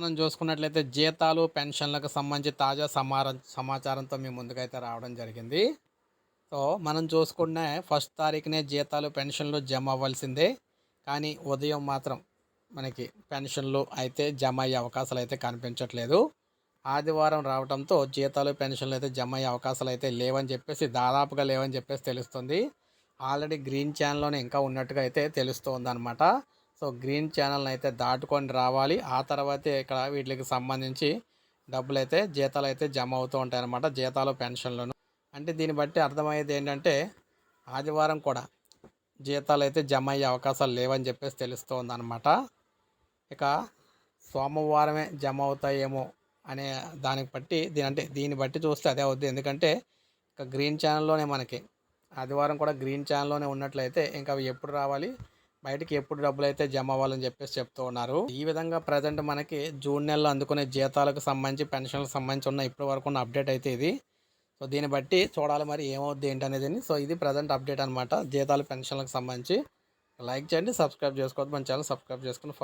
మనం చూసుకున్నట్లయితే జీతాలు పెన్షన్లకు సంబంధించి తాజా సమా సమాచారంతో మీ ముందుకైతే రావడం జరిగింది. సో మనం చూసుకునే ఫస్ట్ తారీఖునే జీతాలు పెన్షన్లు జమ అవ్వాల్సిందే. కానీ ఉదయం మాత్రం మనకి పెన్షన్లు అయితే జమ అయ్యే అవకాశాలు అయితే కనిపించట్లేదు. ఆదివారం రావడంతో జీతాలు పెన్షన్లు అయితే జమ అయ్యే అవకాశాలు అయితే లేవని చెప్పేసి దాదాపుగా లేవని చెప్పేసి తెలుస్తుంది. ఆల్రెడీ గ్రీన్ ఛానల్లోనే ఇంకా ఉన్నట్టుగా అయితే తెలుస్తుంది అనమాట సో గ్రీన్ ఛానల్ని అయితే దాటుకొని రావాలి. ఆ తర్వాతే ఇక్కడ వీటికి సంబంధించి డబ్బులు అయితే జీతాలు అయితే జమ అవుతూ ఉంటాయి అన్నమాట జీతాలు పెన్షన్లను. అంటే దీన్ని బట్టి అర్థమయ్యేది ఏంటంటే ఆదివారం కూడా జీతాలు అయితే జమ అయ్యే అవకాశాలు లేవని చెప్పేసి తెలుస్తుంది అనమాట ఇక సోమవారమే జమ అవుతాయేమో అనే దానికి బట్టి దీని అంటే దీన్ని బట్టి చూస్తే అదే అవుద్ది. ఎందుకంటే ఇక గ్రీన్ ఛానల్లోనే మనకి ఆదివారం కూడా గ్రీన్ ఛానల్లోనే ఉన్నట్లయితే ఇంకా అవి ఎప్పుడు రావాలి? బయటికి ఎప్పుడు డబ్బులు అయితే జమ అవ్వాలని చెప్పేసి చెప్తూ ఉన్నారు. ఈ విధంగా ప్రజెంట్ మనకి జూన్ నెలలో అందుకునే జీతాలకు సంబంధించి పెన్షన్లకు సంబంధించి ఉన్న ఇప్పటి వరకు ఉన్న అప్డేట్ అయితే ఇది. సో దీన్ని బట్టి చూడాలి మరి ఏమవుద్ది ఏంటనేది సో ఇది ప్రజెంట్ అప్డేట్ అనమాట జీతాలు పెన్షన్లకు సంబంధించి. లైక్ చేయండి సబ్స్క్రైబ్ చేసుకోవద్దు. మన ఛానల్ సబ్స్క్రైబ్ చేసుకుని